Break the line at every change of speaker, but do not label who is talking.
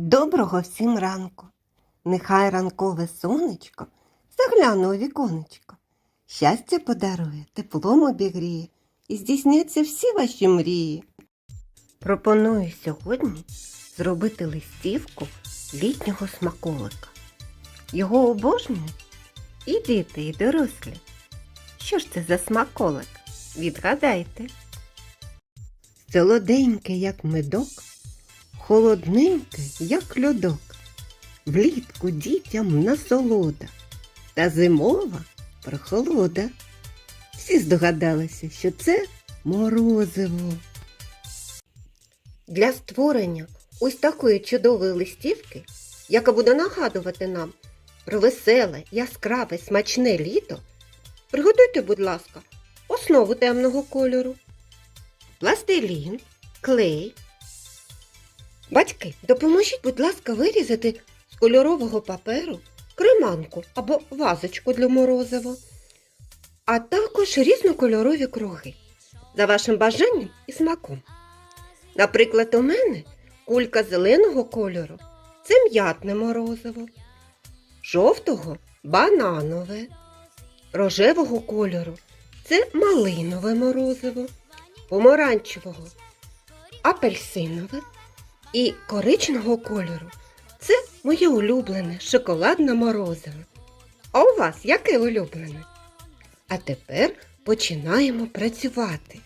Доброго всім ранку. Нехай ранкове сонечко загляне у віконечко. Щастя подарує, теплом обігріє і здійсняться всі ваші мрії. Пропоную сьогодні зробити листівку літнього смаколика. Його обожнюють і діти, і дорослі. Що ж це за смаколик? Відгадайте. Солоденьке, як медок, холодненьке, як льодок. Влітку дітям насолода, та зимова прохолода. Всі здогадалися, що це морозиво. Для створення ось такої чудової листівки, яка буде нагадувати нам про веселе, яскраве, смачне літо, приготуйте, будь ласка, основу темного кольору, пластилін, клей. Батьки, допоможіть, будь ласка, вирізати з кольорового паперу креманку або вазочку для морозива, а також різнокольорові круги за вашим бажанням і смаком. Наприклад, у мене кулька зеленого кольору це м'ятне морозиво, жовтого бананове, рожевого кольору це малинове морозиво, помаранчевого апельсинове і коричневого кольору це моє улюблене шоколадне морозиво. А у вас яке улюблене? А тепер починаємо працювати.